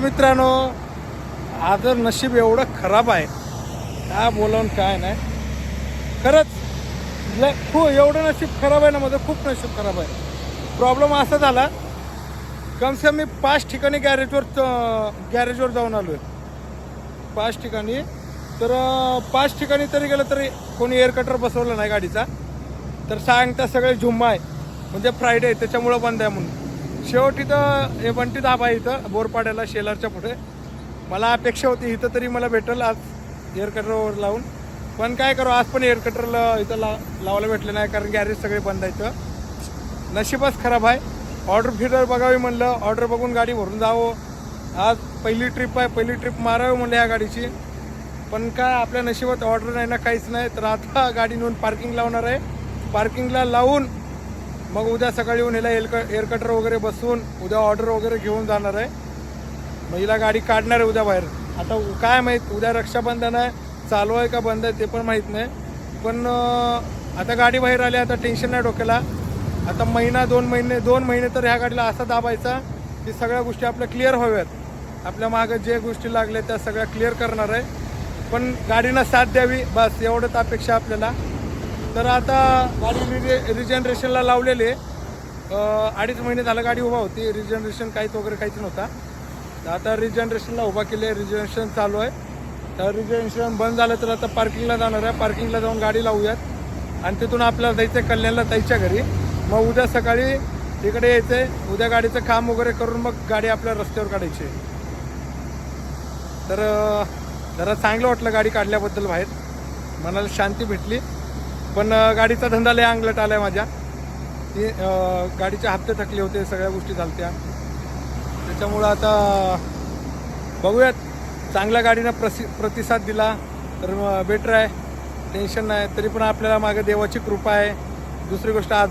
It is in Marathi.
मित्रांनो आज नशीब एवढं खराब आहे. काय बोलावून काय नाही. खरंच खूप एवढं नशीब खराब आहे ना माझं खूप नशीब खराब आहे. प्रॉब्लेम असा झाला कमसे कम मी पाच ठिकाणी गॅरेजवर गॅरेजवर जाऊन आलो आहे पाच ठिकाणी तर पाच ठिकाणी तरी गेलं तरी कोणी एअर कटर बसवलं नाही गाडीचा. तर सांगता सगळे झुम्मा आहे. म्हणजे फ्रायडे आहे त्याच्यामुळं बंद आहे म्हणून. शेवटी तर हे बंटी दाबा आहे इथं बोरपाड्याला शेलारच्या पुढे. मला अपेक्षा होती इथं तरी मला भेटल आज एअर कटरवर लावून. पण काय करू आज पण एअर कटरला इथं ला लावायला भेटलं नाही कारण गॅरेज सगळे बंद आहे इथं. नशीबच खराब आहे. ऑर्डर फिडर बघावी म्हणलं ऑर्डर बघून गाडी भरून जावं. आज पहिली ट्रिप आहे पहिली ट्रिप मारावी म्हणलं या गाडीची. पण काय आपल्या नशिबात ऑर्डर नाही ना काहीच नाही. तर आता गाडी नेऊन पार्किंग लावणार आहे. पार्किंगला लावून मग उद्या सकाळी येऊन हिला एअर एअर कटर वगैरे बसवून उद्या ऑर्डर वगैरे घेऊन जाणार आहे. मग हिला गाडी काढणार आहे उद्या बाहेर. आता काय माहीत उद्या रक्षाबंधन आहे चालू आहे का बंद आहे ते पण माहीत नाही. पण आता गाडी बाहेर आली आता टेन्शन नाही डोक्याला. आता महिना दोन महिने दोन महिने तर ह्या गाडीला असा दाबायचा की सगळ्या गोष्टी आपल्या क्लिअर व्हाव्यात. आपल्या मागं जे गोष्टी लागल्या त्या सगळ्या क्लिअर करणार आहे. पण गाडीनं साथ द्यावी बस एवढंच अपेक्षा आपल्याला. तर आता गाडी रिजे रिजनरेशनला लावलेले अडीच महिने झालं गाडी उभा होती. रिजनरेशन काहीच वगैरे काहीच नव्हता. तर आता रिजनरेशनला उभा केली आहे रिजनरेशन चालू आहे. तर रिजनरेशन बंद झालं तर आता पार्किंगला जाणार आहे. पार्किंगला जाऊन गाडी लावूयात. आणि तिथून आपल्याला जायचं आहे कल्याणला जायच्या घरी. मग उद्या सकाळी इकडे यायचं आहे उद्या गाडीचं काम वगैरे करून मग गाडी आपल्या रस्त्यावर काढायची आहे. तर जरा चांगलं वाटलं गाडी काढल्याबद्दल बाहेर. मनाला शांती भेटली. पण गाडीचा धंदा लय अंगलट आलाय माझ्या. ती गाडीचे हप्ते थकले होते सगळ्या गोष्टी झालत्या. त्याच्यामुळं आता बघूयात. चांगल्या गाडीनं प्रसि प्रतिसाद दिला तर बेटर आहे. टेन्शन नाही. तरी पण आपल्याला मागे देवाची कृपा आहे. दुसरी गोष्ट आज